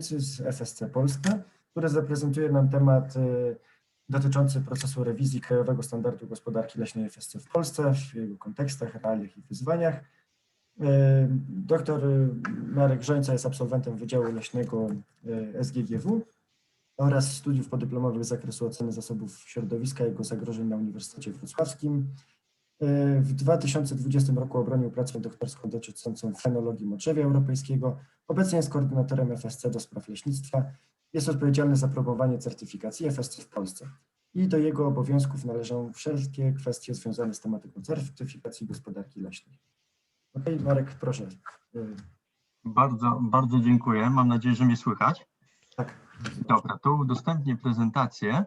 z FSC Polska, który zaprezentuje nam temat y, dotyczący procesu rewizji Krajowego Standardu Gospodarki Leśnej FSC w Polsce, w jego kontekstach, realiach i wyzwaniach. Y, Doktor y, Marek Żońca jest absolwentem Wydziału Leśnego SGGW oraz studiów podyplomowych z zakresu oceny zasobów środowiska i jego zagrożeń na Uniwersytecie Wrocławskim. W 2020 roku obronił pracę doktorską dotyczącą fenologii moczewia europejskiego. Obecnie jest koordynatorem FSC do spraw leśnictwa. Jest odpowiedzialny za promowanie certyfikacji FSC w Polsce. I do jego obowiązków należą wszelkie kwestie związane z tematyką certyfikacji gospodarki leśnej. Okej, Marek, proszę. Y, Bardzo, bardzo dziękuję. Mam nadzieję, że mnie słychać. Tak. Dobra, to udostępnię prezentację.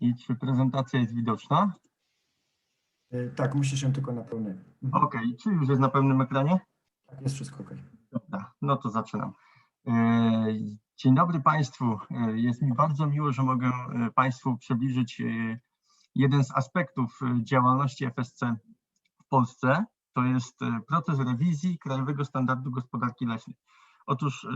I czy prezentacja jest widoczna? Y, Tak, musisz ją tylko na pełny. Mhm. OK, czy już jest na pełnym ekranie? Tak, jest wszystko ok. Dobra, no to zaczynam. E, Dzień dobry Państwu. E, Jest mi bardzo miło, że mogę e, Państwu przybliżyć e, jeden z aspektów e, działalności FSC w Polsce. To jest e, proces rewizji Krajowego Standardu Gospodarki Leśnej. Otóż e,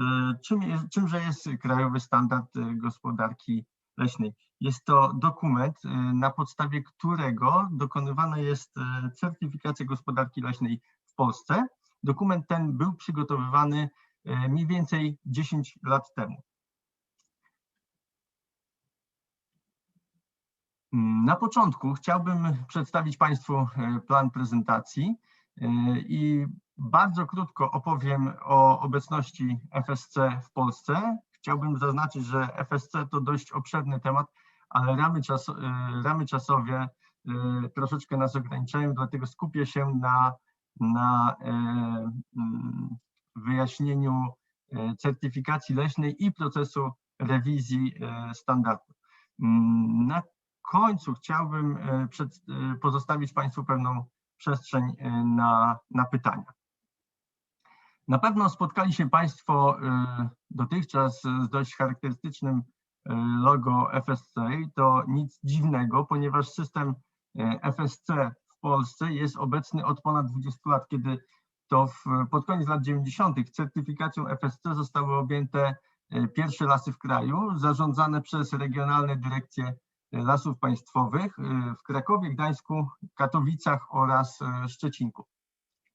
czym jest, czymże jest Krajowy Standard e, Gospodarki Leśnej? Jest to dokument, e, na podstawie którego dokonywana jest e, certyfikacja gospodarki leśnej w Polsce. Dokument ten był przygotowywany e, mniej więcej 10 lat temu. Mm, Na początku chciałbym przedstawić Państwu plan prezentacji i bardzo krótko opowiem o obecności FSC w Polsce. Chciałbym zaznaczyć, że FSC to dość obszerny temat, ale ramy, czas, e, ramy czasowe e, troszeczkę nas ograniczają, dlatego skupię się na, na e, mm, wyjaśnieniu certyfikacji leśnej i procesu rewizji standardu. Mm, Na końcu chciałbym pozostawić Państwu pewną przestrzeń na, na pytania. Na pewno spotkali się Państwo e, dotychczas z dość charakterystycznym e, logo FSC to nic dziwnego, ponieważ system e, FSC w Polsce jest obecny od ponad 20 lat, kiedy to w, pod koniec lat 90. certyfikacją FSC zostały objęte pierwsze lasy w kraju, zarządzane przez regionalne dyrekcje lasów państwowych w Krakowie, Gdańsku, Katowicach oraz Szczecinku.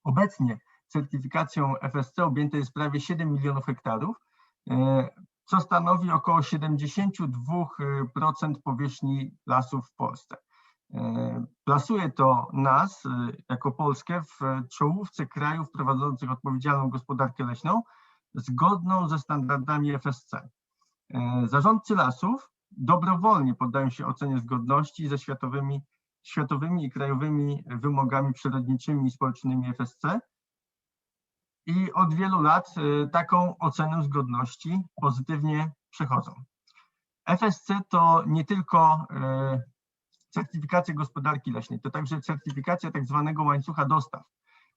Obecnie certyfikacją FSC objęte jest prawie 7 milionów hektarów, e, co stanowi około 72% powierzchni lasów w Polsce. E, Plasuje to nas e, jako Polskę w czołówce krajów prowadzących odpowiedzialną gospodarkę leśną zgodną ze standardami FSC. Zarządcy lasów dobrowolnie poddają się ocenie zgodności ze światowymi, światowymi i krajowymi wymogami przyrodniczymi i społecznymi FSC i od wielu lat e, taką ocenę zgodności pozytywnie przechodzą. FSC to nie tylko e, certyfikacja gospodarki leśnej, to także certyfikacja tak zwanego łańcucha dostaw,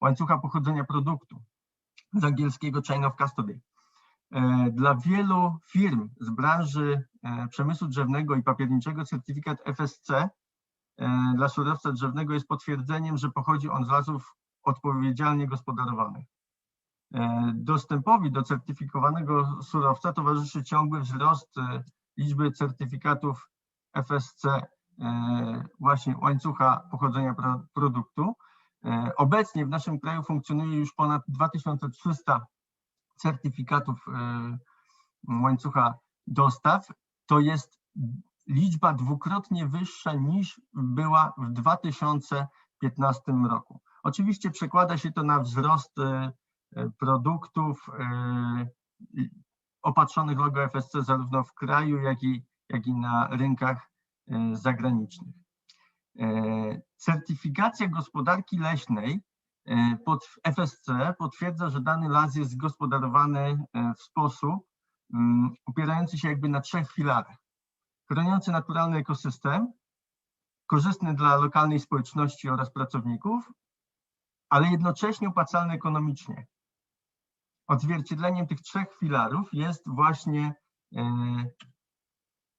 łańcucha pochodzenia produktu, z angielskiego chain of custody. E, Dla wielu firm z branży przemysłu drzewnego i papierniczego certyfikat FSC dla surowca drzewnego jest potwierdzeniem, że pochodzi on z lasów odpowiedzialnie gospodarowanych. E, Dostępowi do certyfikowanego surowca towarzyszy ciągły wzrost e, liczby certyfikatów FSC e, właśnie łańcucha pochodzenia pro- produktu. Obecnie w naszym kraju funkcjonuje już ponad 2300 certyfikatów łańcucha dostaw. To jest liczba dwukrotnie wyższa niż była w 2015 roku. Oczywiście przekłada się to na wzrost produktów e, opatrzonych logo FSC zarówno w kraju, jak i, jak i na rynkach e, zagranicznych. E, Certyfikacja gospodarki leśnej e, pod FSC potwierdza, że dany las jest gospodarowany e, w sposób mm, opierający się jakby na trzech filarach. Chroniący naturalny ekosystem, korzystny dla lokalnej społeczności oraz pracowników, ale jednocześnie opłacalny ekonomicznie. Odzwierciedleniem tych trzech filarów jest właśnie e,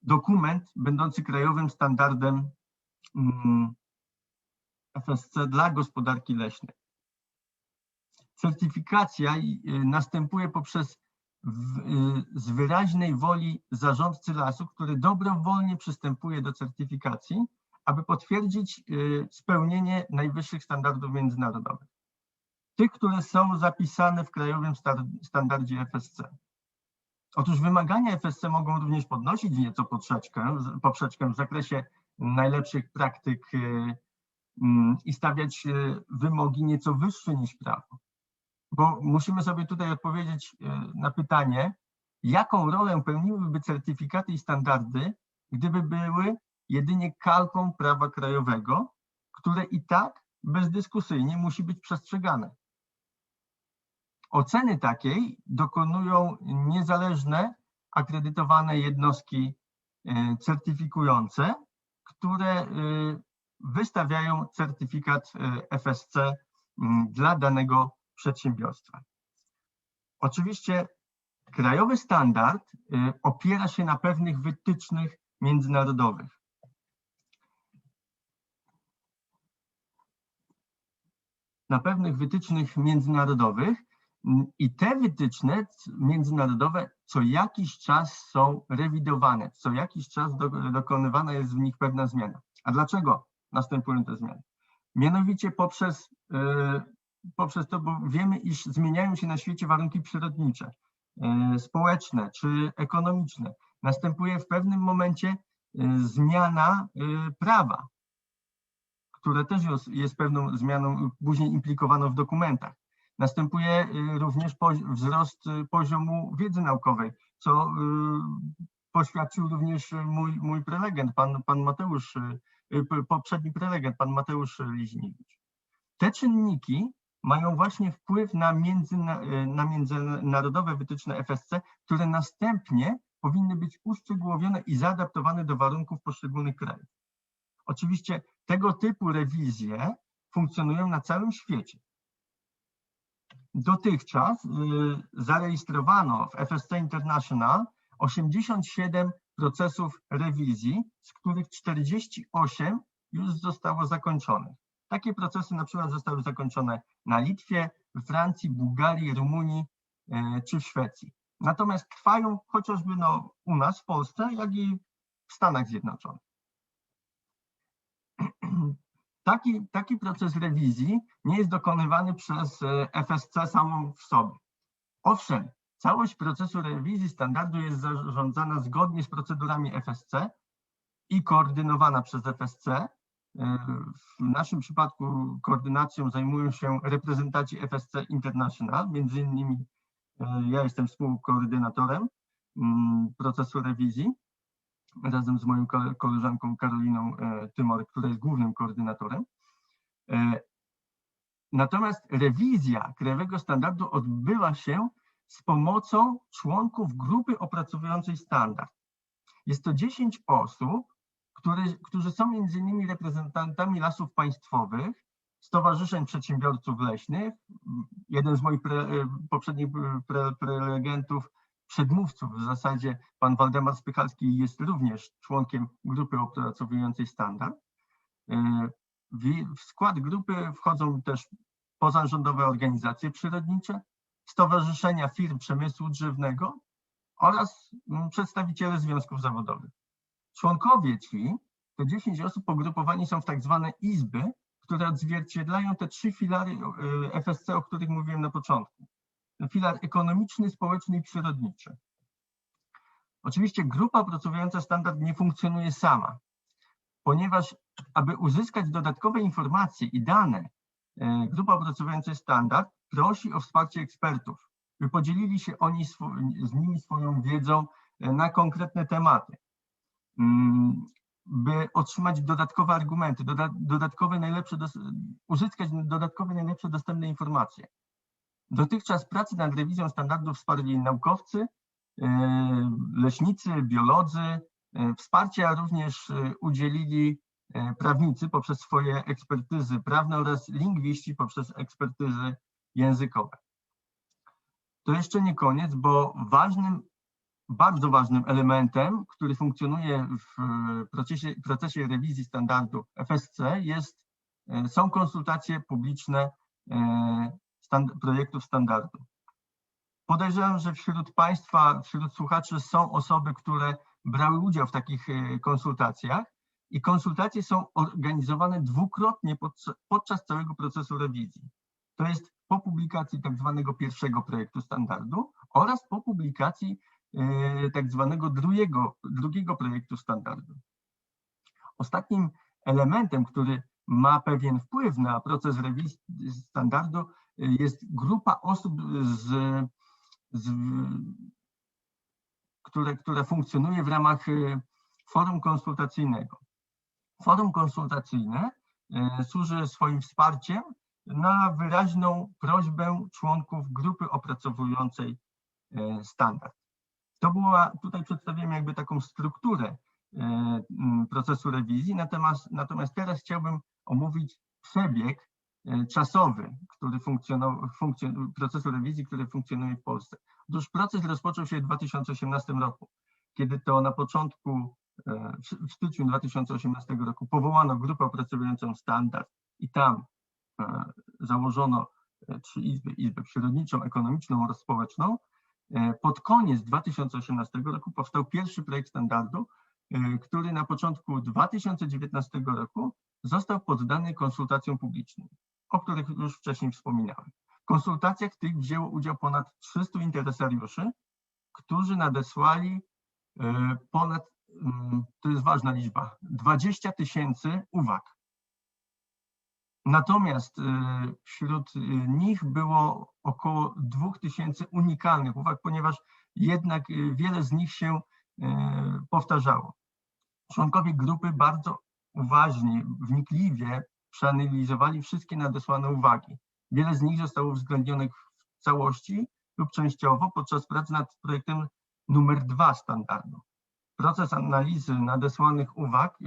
dokument będący krajowym standardem mm, FSC dla gospodarki leśnej. certyfikacja y, następuje poprzez w, y, z wyraźnej woli zarządcy lasu, który dobrowolnie przystępuje do certyfikacji, aby potwierdzić spełnienie najwyższych standardów międzynarodowych. Tych, które są zapisane w Krajowym Standardzie FSC. Otóż wymagania FSC mogą również podnosić nieco poprzeczkę, poprzeczkę w zakresie najlepszych praktyk y, mm, i stawiać y, wymogi nieco wyższe niż prawo. Bo musimy sobie tutaj odpowiedzieć y, na pytanie, jaką rolę pełniłyby certyfikaty i standardy, gdyby były jedynie kalką prawa krajowego, które i tak bezdyskusyjnie musi być przestrzegane. Oceny takiej dokonują niezależne, akredytowane jednostki y, certyfikujące, które y, wystawiają certyfikat y, FSC mm, dla danego przedsiębiorstwa. Oczywiście krajowy standard opiera się na pewnych wytycznych międzynarodowych. Na pewnych wytycznych międzynarodowych i te wytyczne międzynarodowe co jakiś czas są rewidowane, co jakiś czas do, dokonywana jest w nich pewna zmiana. A dlaczego następują te zmiany? Mianowicie poprzez, y, poprzez to, bo wiemy, iż zmieniają się na świecie warunki przyrodnicze, y, społeczne czy ekonomiczne. Następuje w pewnym momencie y, zmiana prawa, które też jest pewną zmianą później implikowaną w dokumentach. Następuje y, również wzrost y, poziomu wiedzy naukowej, co y, poświadczył również mój, mój prelegent, pan, pan Mateusz, poprzedni prelegent, pan Mateusz Liźniewicz. Te czynniki mają właśnie wpływ na, międzyna, y, na międzynarodowe wytyczne FSC, które następnie powinny być uszczegółowione i zaadaptowane do warunków poszczególnych krajów. Oczywiście tego typu rewizje funkcjonują na całym świecie. Dotychczas y, zarejestrowano w FSC International 87 procesów rewizji, z których 48 już zostało zakończonych. Takie procesy na przykład zostały zakończone na Litwie, Francji, Bułgarii, Rumunii y, czy w Szwecji. Natomiast trwają chociażby no, u nas w Polsce, jak i w Stanach Zjednoczonych. Taki, taki proces rewizji nie jest dokonywany przez e, FSC samą w sobie. Owszem, całość procesu rewizji standardu jest zarządzana zgodnie z procedurami FSC i koordynowana przez FSC. E, W naszym przypadku koordynacją zajmują się reprezentanci FSC International, między innymi e, ja jestem współkoordynatorem mm, procesu rewizji razem z moją ko- koleżanką Karoliną e, Tymor, która jest głównym koordynatorem. E, Natomiast rewizja Krajowego Standardu odbywa się z pomocą członków grupy opracowującej standard. Jest to 10 osób, które, którzy są między innymi reprezentantami lasów państwowych, stowarzyszeń przedsiębiorców leśnych. Jeden z moich pre, e, poprzednich pre, prelegentów przedmówców w zasadzie pan Waldemar Spychalski jest również członkiem grupy opracowującej standard. E, W, skład grupy wchodzą też pozarządowe organizacje przyrodnicze, stowarzyszenia firm przemysłu drzewnego oraz mm, przedstawiciele związków zawodowych. Członkowie ci, te 10 osób pogrupowani są w tak zwane izby, które odzwierciedlają te trzy filary e, FSC, o których mówiłem na początku filar ekonomiczny, społeczny i przyrodniczy. Oczywiście grupa opracowująca standard nie funkcjonuje sama, ponieważ aby uzyskać dodatkowe informacje i dane, e, grupa opracowująca standard prosi o wsparcie ekspertów, by podzielili się oni z nimi swoją wiedzą e, na konkretne tematy, Mm, by otrzymać dodatkowe argumenty, doda- dodatkowe najlepsze, uzyskać dodatkowe najlepsze dostępne informacje. Dotychczas pracy nad rewizją standardów wsparli naukowcy, e, leśnicy, biolodzy. E, Wsparcia również e, udzielili prawnicy poprzez swoje ekspertyzy prawne oraz lingwiści poprzez ekspertyzy językowe. To jeszcze nie koniec, bo ważnym, bardzo ważnym elementem, który funkcjonuje w procesie, procesie rewizji standardu FSC jest, są konsultacje publiczne stan- projektów standardu. Podejrzewam, że wśród Państwa, wśród słuchaczy są osoby, które brały udział w takich e, konsultacjach i konsultacje są organizowane dwukrotnie podczas, podczas całego procesu rewizji. To jest po publikacji tak zwanego pierwszego projektu standardu oraz po publikacji e, tak zwanego drugiego, drugiego projektu standardu. Ostatnim elementem, który ma pewien wpływ na proces rewizji standardu, jest grupa osób, z, z, które, które funkcjonuje w ramach e, forum konsultacyjnego. Forum konsultacyjne e, służy swoim wsparciem na wyraźną prośbę członków grupy opracowującej e, standard. To była, tutaj przedstawiam jakby taką strukturę procesu rewizji, natomiast, natomiast teraz chciałbym omówić przebieg czasowy, który funkcjonował, funkcjon, procesu rewizji, który funkcjonuje w Polsce. Otóż proces rozpoczął się w 2018 roku, kiedy to na początku, e, w styczniu 2018 roku powołano grupę opracowującą standard i tam e, założono e, trzy izby, izbę przyrodniczą, ekonomiczną oraz społeczną. E, Pod koniec 2018 roku powstał pierwszy projekt standardu, e, który na początku 2019 roku został poddany konsultacjom publicznym, o których już wcześniej wspominałem. W konsultacjach tych wzięło udział ponad 300 interesariuszy, którzy nadesłali e, ponad, mm, to jest ważna liczba, 20 tysięcy uwag. Natomiast y, wśród nich było około 2000 unikalnych uwag, ponieważ jednak wiele z nich się powtarzało. Członkowie grupy bardzo uważnie, wnikliwie przeanalizowali wszystkie nadesłane uwagi. Wiele z nich zostało uwzględnionych w całości lub częściowo podczas prac nad projektem numer dwa standardu. Proces analizy nadesłanych uwag y,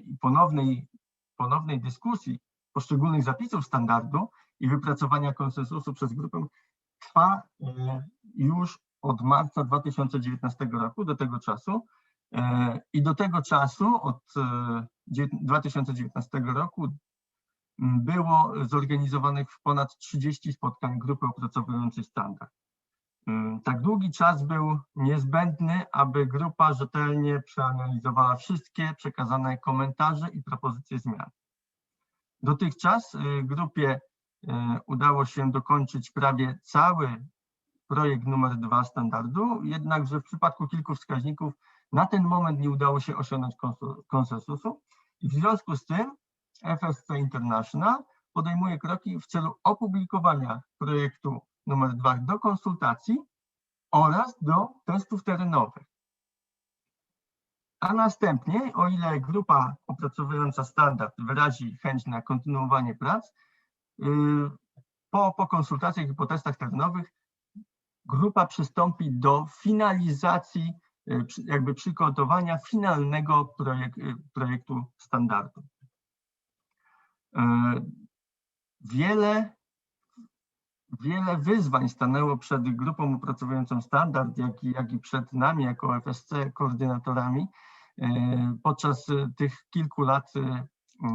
i ponownej, ponownej dyskusji poszczególnych zapisów standardu i wypracowania konsensusu przez grupę trwa e, już od marca 2019 roku do tego czasu. E, I do tego czasu, od e, dzie- 2019 roku, było zorganizowanych ponad 30 spotkań grupy opracowującej standard. Tak długi czas był niezbędny, aby grupa rzetelnie przeanalizowała wszystkie przekazane komentarze i propozycje zmian. Dotychczas y, grupie y, udało się dokończyć prawie cały projekt numer dwa standardu, jednakże w przypadku kilku wskaźników na ten moment nie udało się osiągnąć konsensusu i w związku z tym FSC International podejmuje kroki w celu opublikowania projektu numer dwa do konsultacji oraz do testów terenowych. A następnie, o ile grupa opracowująca standard wyrazi chęć na kontynuowanie prac, yy, po, po konsultacjach i po testach terenowych grupa przystąpi do finalizacji, yy, jakby przygotowania finalnego projek, yy, projektu standardu. Yy, Wiele, wiele wyzwań stanęło przed grupą opracowującą standard, jak i, jak i przed nami jako FSC koordynatorami e, podczas e, tych kilku lat e,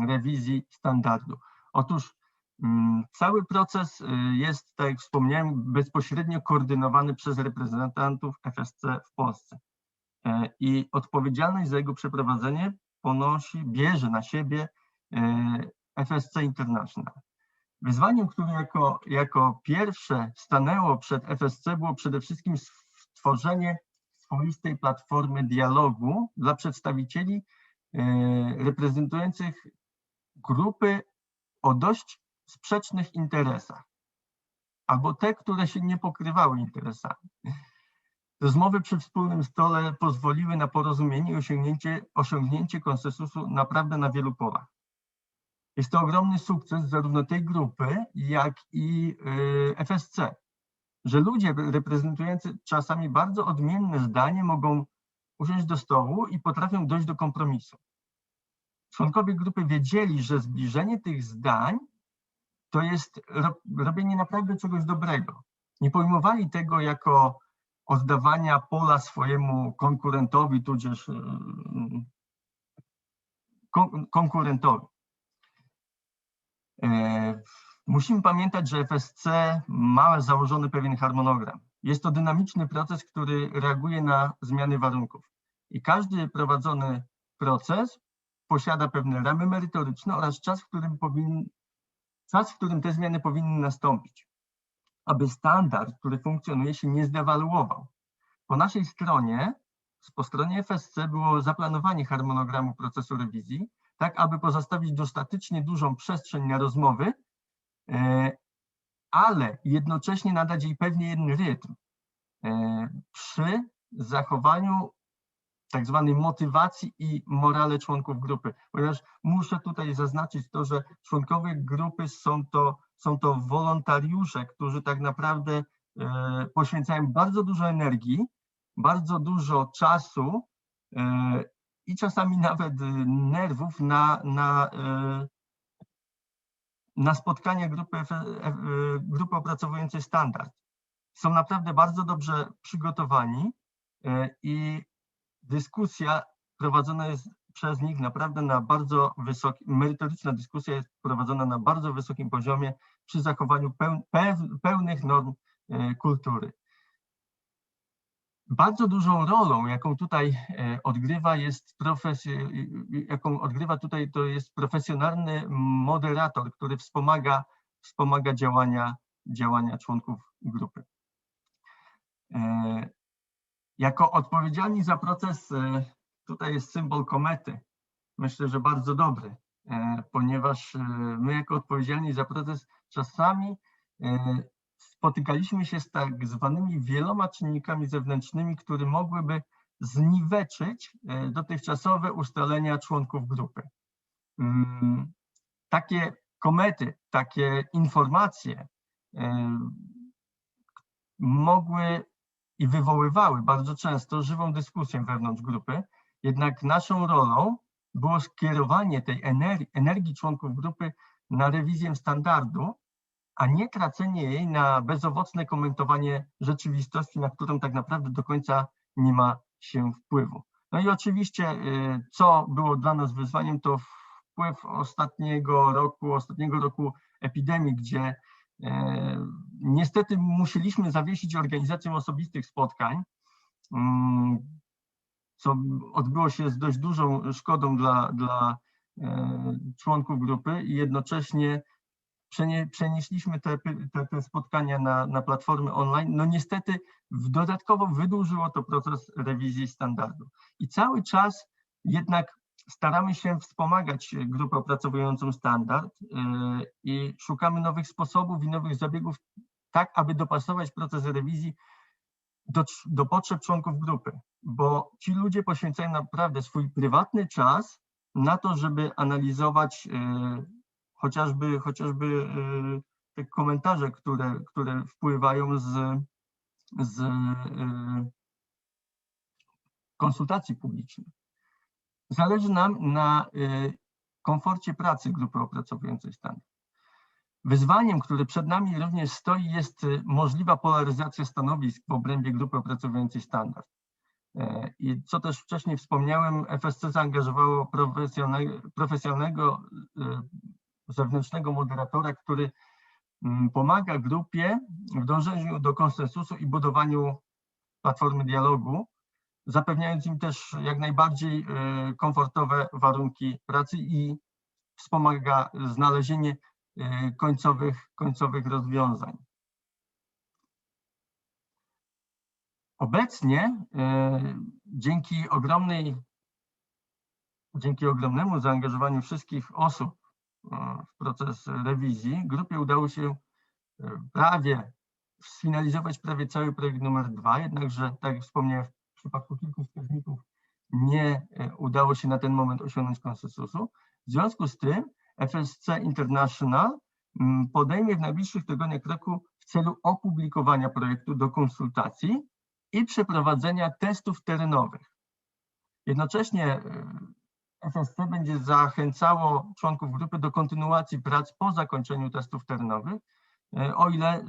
rewizji standardu. Otóż mm, cały proces e, jest, tak jak wspomniałem, bezpośrednio koordynowany przez reprezentantów FSC w Polsce. E, I odpowiedzialność za jego przeprowadzenie ponosi, bierze na siebie e, FSC International. Wyzwaniem, które jako, jako pierwsze stanęło przed FSC było przede wszystkim stworzenie swoistej platformy dialogu dla przedstawicieli e, reprezentujących grupy o dość sprzecznych interesach, albo te, które się nie pokrywały interesami. Rozmowy przy wspólnym stole pozwoliły na porozumienie i osiągnięcie, osiągnięcie konsensusu naprawdę na wielu polach. Jest to ogromny sukces zarówno tej grupy, jak i y, FSC, że ludzie reprezentujący czasami bardzo odmienne zdanie mogą usiąść do stołu i potrafią dojść do kompromisu. Członkowie grupy wiedzieli, że zbliżenie tych zdań to jest ro, robienie naprawdę czegoś dobrego. Nie pojmowali tego jako oddawania pola swojemu konkurentowi, tudzież y, kon, konkurentowi. E, Musimy pamiętać, że FSC ma założony pewien harmonogram. Jest to dynamiczny proces, który reaguje na zmiany warunków. I każdy prowadzony proces posiada pewne ramy merytoryczne oraz czas, w którym powinien, czas, w którym te zmiany powinny nastąpić, aby standard, który funkcjonuje, się nie zdewaluował. Po naszej stronie, po stronie FSC było zaplanowanie harmonogramu procesu rewizji, tak aby pozostawić dostatecznie dużą przestrzeń na rozmowy, e, ale jednocześnie nadać jej pewien rytm e, przy zachowaniu tak zwanej motywacji i morale członków grupy. Ponieważ muszę tutaj zaznaczyć to, że członkowie grupy są to, są to wolontariusze, którzy tak naprawdę e, poświęcają bardzo dużo energii, bardzo dużo czasu i czasami nawet e, nerwów na, na, e, na spotkania grupy, F- grupy opracowującej standard. Są naprawdę bardzo dobrze przygotowani i dyskusja prowadzona jest przez nich naprawdę na bardzo wysokim, merytoryczna dyskusja jest prowadzona na bardzo wysokim poziomie przy zachowaniu pełnych norm kultury. Bardzo dużą rolą, jaką tutaj e, odgrywa jest profes- jaką odgrywa tutaj to jest profesjonalny moderator, który wspomaga, wspomaga działania, działania członków grupy. E, Jako odpowiedzialni za proces, e, tutaj jest symbol komety. Myślę, że bardzo dobry, ponieważ my jako odpowiedzialni za proces czasami spotykaliśmy się z tak zwanymi wieloma czynnikami zewnętrznymi, które mogłyby zniweczyć e, dotychczasowe ustalenia członków grupy. Mm, Takie komety, takie informacje e, mogły i wywoływały bardzo często żywą dyskusję wewnątrz grupy, jednak naszą rolą było skierowanie tej energii, energii członków grupy na rewizję standardu, a nie tracenie jej na bezowocne komentowanie rzeczywistości, na którą tak naprawdę do końca nie ma się wpływu. No i oczywiście, y, co było dla nas wyzwaniem, to wpływ ostatniego roku, ostatniego roku epidemii, gdzie e, niestety musieliśmy zawiesić organizację osobistych spotkań, mm, co odbyło się z dość dużą szkodą dla, dla e, członków grupy i jednocześnie przenieśliśmy te, te, te spotkania na, na platformy online. No niestety dodatkowo wydłużyło to proces rewizji standardu. I cały czas jednak staramy się wspomagać grupę opracowującą standard e, i szukamy nowych sposobów i nowych zabiegów, tak aby dopasować proces rewizji do, do potrzeb członków grupy, bo ci ludzie poświęcają naprawdę swój prywatny czas na to, żeby analizować e, chociażby, chociażby e, te komentarze, które, które wpływają z, z e, konsultacji publicznych. Zależy nam na e, komforcie pracy grupy opracowującej standard. Wyzwaniem, które przed nami również stoi, jest możliwa polaryzacja stanowisk w obrębie grupy opracowującej standard. I co też wcześniej wspomniałem, FSC zaangażowało profesjonalnego, zewnętrznego moderatora, który mm, pomaga grupie w dążeniu do konsensusu i budowaniu platformy dialogu, zapewniając im też jak najbardziej e, komfortowe warunki pracy i wspomaga znalezienie e, końcowych, końcowych rozwiązań. Obecnie e, dzięki ogromnej, dzięki ogromnemu zaangażowaniu wszystkich osób w proces rewizji, grupie udało się e, prawie sfinalizować prawie cały projekt numer dwa, jednakże, tak jak wspomniałem, w przypadku kilku wskaźników nie e, udało się na ten moment osiągnąć konsensusu. W związku z tym FSC International mm, podejmie w najbliższych tygodniach kroku w celu opublikowania projektu do konsultacji i przeprowadzenia testów terenowych. Jednocześnie e, FSC będzie zachęcało członków grupy do kontynuacji prac po zakończeniu testów terenowych, e, o ile e,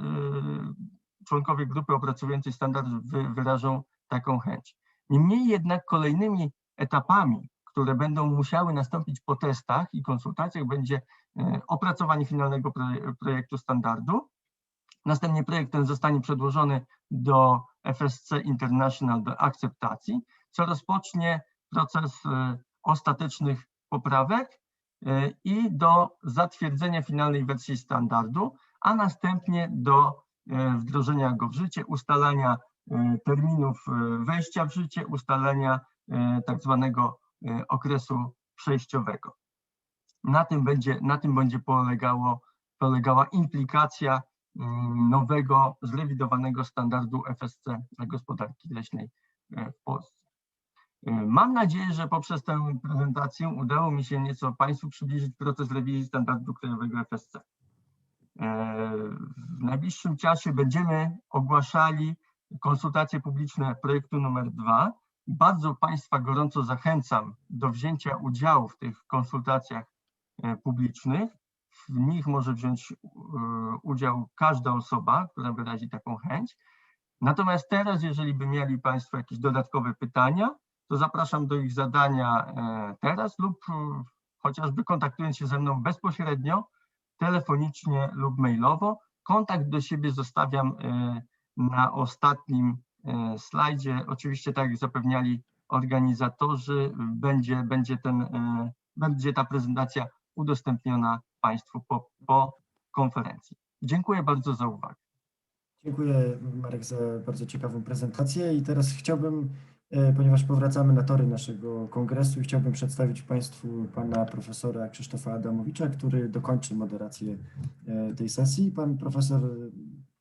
członkowie grupy opracowującej standard wy- wyrażą taką chęć. Niemniej jednak kolejnymi etapami, które będą musiały nastąpić po testach i konsultacjach, będzie e, opracowanie finalnego proje- projektu standardu. Następnie projekt ten zostanie przedłożony do FSC International do akceptacji, co rozpocznie proces ostatecznych poprawek e, i do zatwierdzenia finalnej wersji standardu, a następnie do e, wdrożenia go w życie, ustalania e, terminów wejścia w życie, ustalenia e, tak zwanego okresu przejściowego. Na tym będzie, na tym będzie polegało, polegała implikacja nowego, zrewidowanego standardu FSC dla gospodarki leśnej w Polsce. E, Mam nadzieję, że poprzez tę prezentację udało mi się nieco Państwu przybliżyć proces rewizji standardu krajowego FSC. E, W najbliższym czasie będziemy ogłaszali konsultacje publiczne projektu numer dwa. Bardzo Państwa gorąco zachęcam do wzięcia udziału w tych konsultacjach e, publicznych. W nich może wziąć udział każda osoba, która wyrazi taką chęć. Natomiast teraz, jeżeli by mieli Państwo jakieś dodatkowe pytania, to zapraszam do ich zadania e, teraz lub e, chociażby kontaktując się ze mną bezpośrednio, telefonicznie lub mailowo. Kontakt do siebie zostawiam e, na ostatnim slajdzie. Oczywiście, tak jak zapewniali organizatorzy, będzie, będzie, ten, będzie ta prezentacja udostępniona Państwu po, po konferencji. Dziękuję bardzo za uwagę. Dziękuję Marek za bardzo ciekawą prezentację i teraz chciałbym, ponieważ powracamy na tory naszego kongresu, chciałbym przedstawić Państwu pana profesora Krzysztofa Adamowicza, który dokończy moderację e, tej sesji. Pan profesor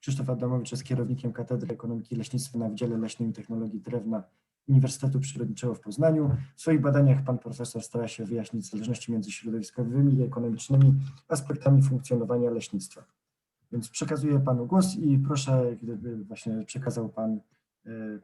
Krzysztof Adamowicz jest kierownikiem Katedry Ekonomiki i Leśnictwa na Wydziale Leśnym i Technologii Drewna Uniwersytetu Przyrodniczego w Poznaniu. W swoich badaniach pan profesor stara się wyjaśnić zależności między środowiskowymi i ekonomicznymi aspektami funkcjonowania leśnictwa. Więc przekazuję panu głos i proszę, gdyby właśnie przekazał pan e,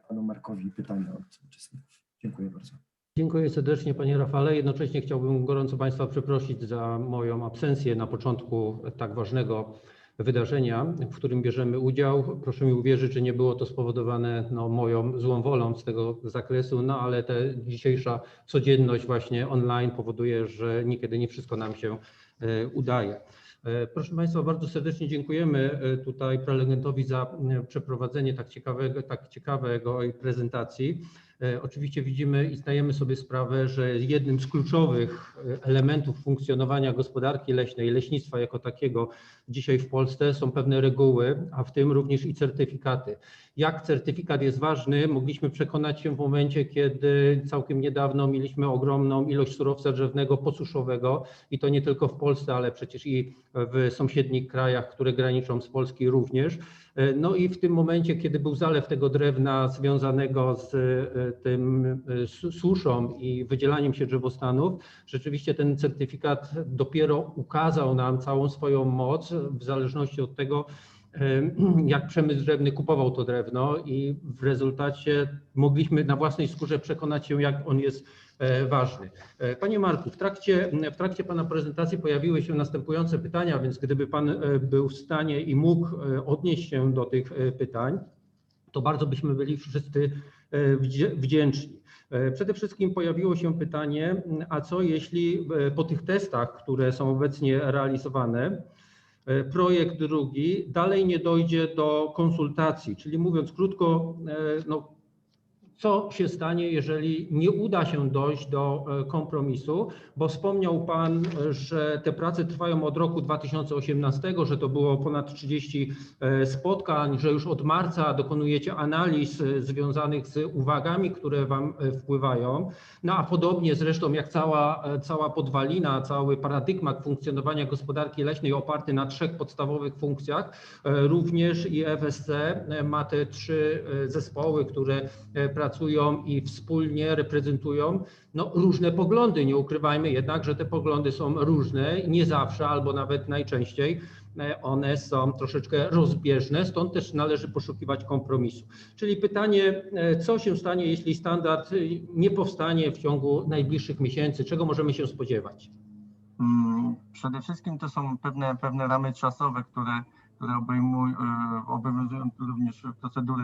panu Markowi pytania od uczestników. Dziękuję bardzo. Dziękuję serdecznie Panie Rafale. Jednocześnie chciałbym gorąco Państwa przeprosić za moją absencję na początku tak ważnego wydarzenia, w którym bierzemy udział. Proszę mi uwierzyć, że nie było to spowodowane no, moją złą wolą z tego zakresu, no ale ta dzisiejsza codzienność właśnie online powoduje, że niekiedy nie wszystko nam się e, udaje. E, Proszę Państwa, bardzo serdecznie dziękujemy e, tutaj prelegentowi za przeprowadzenie tak ciekawego, tak ciekawego prezentacji. E, Oczywiście widzimy i zdajemy sobie sprawę, że jednym z kluczowych e, elementów funkcjonowania gospodarki leśnej, leśnictwa jako takiego dzisiaj w Polsce są pewne reguły, a w tym również i certyfikaty. Jak certyfikat jest ważny, mogliśmy przekonać się w momencie, kiedy całkiem niedawno mieliśmy ogromną ilość surowca drzewnego posuszowego i to nie tylko w Polsce, ale przecież i w sąsiednich krajach, które graniczą z Polski również. E, No i w tym momencie, kiedy był zalew tego drewna związanego z e, tym e, su- suszą i wydzielaniem się drzewostanów, rzeczywiście ten certyfikat dopiero ukazał nam całą swoją moc w zależności od tego, jak przemysł drzewny kupował to drewno i w rezultacie mogliśmy na własnej skórze przekonać się, jak on jest ważny. E, Panie Marku, w trakcie, w trakcie Pana prezentacji pojawiły się następujące pytania, więc gdyby Pan e, był w stanie i mógł e, odnieść się do tych e, pytań, to bardzo byśmy byli wszyscy e, wdzięczni. E, Przede wszystkim pojawiło się pytanie, a co jeśli e, po tych testach, które są obecnie realizowane, e, projekt drugi dalej nie dojdzie do konsultacji, czyli mówiąc krótko, e, no, co się stanie, jeżeli nie uda się dojść do e, kompromisu, bo wspomniał Pan, e, że te prace trwają od roku 2018, że to było ponad 30 e, spotkań, że już od marca dokonujecie analiz związanych z uwagami, które Wam wpływają. No a podobnie zresztą jak cała, cała podwalina, cały paradygmat funkcjonowania gospodarki leśnej oparty na trzech podstawowych funkcjach, również i FSC ma te trzy zespoły, które e, pracują i wspólnie reprezentują no, różne poglądy. Nie ukrywajmy jednak, że te poglądy są różne, nie zawsze albo nawet najczęściej e, one są troszeczkę rozbieżne, stąd też należy poszukiwać kompromisu. Czyli pytanie, e, co się stanie, jeśli standard e, nie powstanie w ciągu najbliższych miesięcy? Czego możemy się spodziewać? Mm, Przede wszystkim to są pewne, pewne ramy czasowe, które, które obejmują, obowiązują również procedury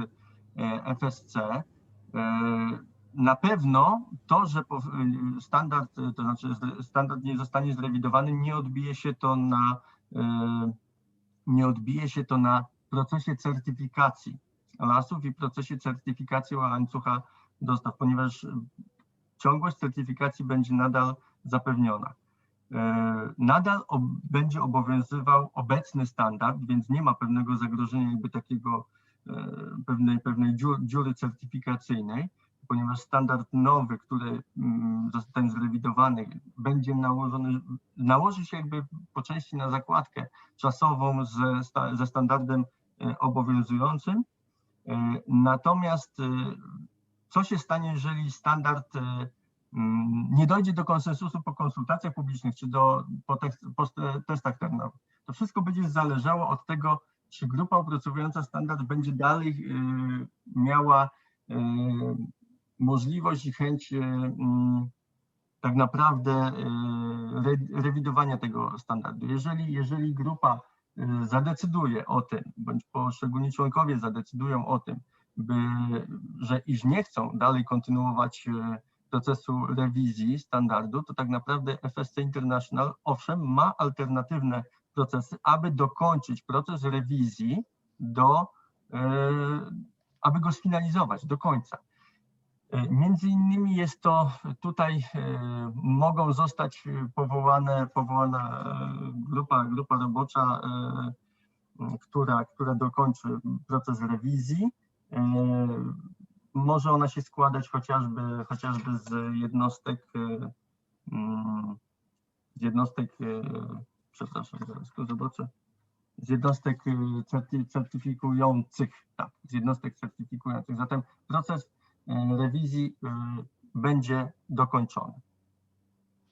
FSC. E, Na pewno to, że standard, y, to znaczy standard nie zostanie zrewidowany, nie odbije się to na, y, nie odbije się to na procesie certyfikacji lasów i procesie certyfikacji łańcucha dostaw, ponieważ ciągłość certyfikacji będzie nadal zapewniona. E, Nadal ob, będzie obowiązywał obecny standard, więc nie ma pewnego zagrożenia jakby takiego e, pewnej, pewnej dziu- dziury certyfikacyjnej, ponieważ standard nowy, który mm, zostanie zrewidowany, będzie nałożony, nałoży się jakby po części na zakładkę czasową ze, ze standardem e, obowiązującym. E, Natomiast e, co się stanie, jeżeli standard e, mm, nie dojdzie do konsensusu po konsultacjach publicznych czy do, po, tekst, po st- testach terenowych? To wszystko będzie zależało od tego, czy grupa opracowująca standard będzie dalej y, miała y, możliwość i chęć y, mm, tak naprawdę re, rewidowania tego standardu. Jeżeli, jeżeli grupa zadecyduje o tym, bądź poszczególni członkowie zadecydują o tym, by, że iż nie chcą dalej kontynuować procesu rewizji standardu, to tak naprawdę FSC International owszem ma alternatywne procesy, aby dokończyć proces rewizji do, e, aby go sfinalizować do końca. E, Między innymi jest to tutaj e, mogą zostać powołane, powołana grupa, grupa robocza, która, która dokończy proces rewizji. Może ona się składać chociażby, chociażby z jednostek, mm, z jednostek, przepraszam, zaraz tu zobaczę, z jednostek y, certy, certyfikujących, tak, z jednostek certyfikujących. Zatem proces y, rewizji y, będzie dokończony.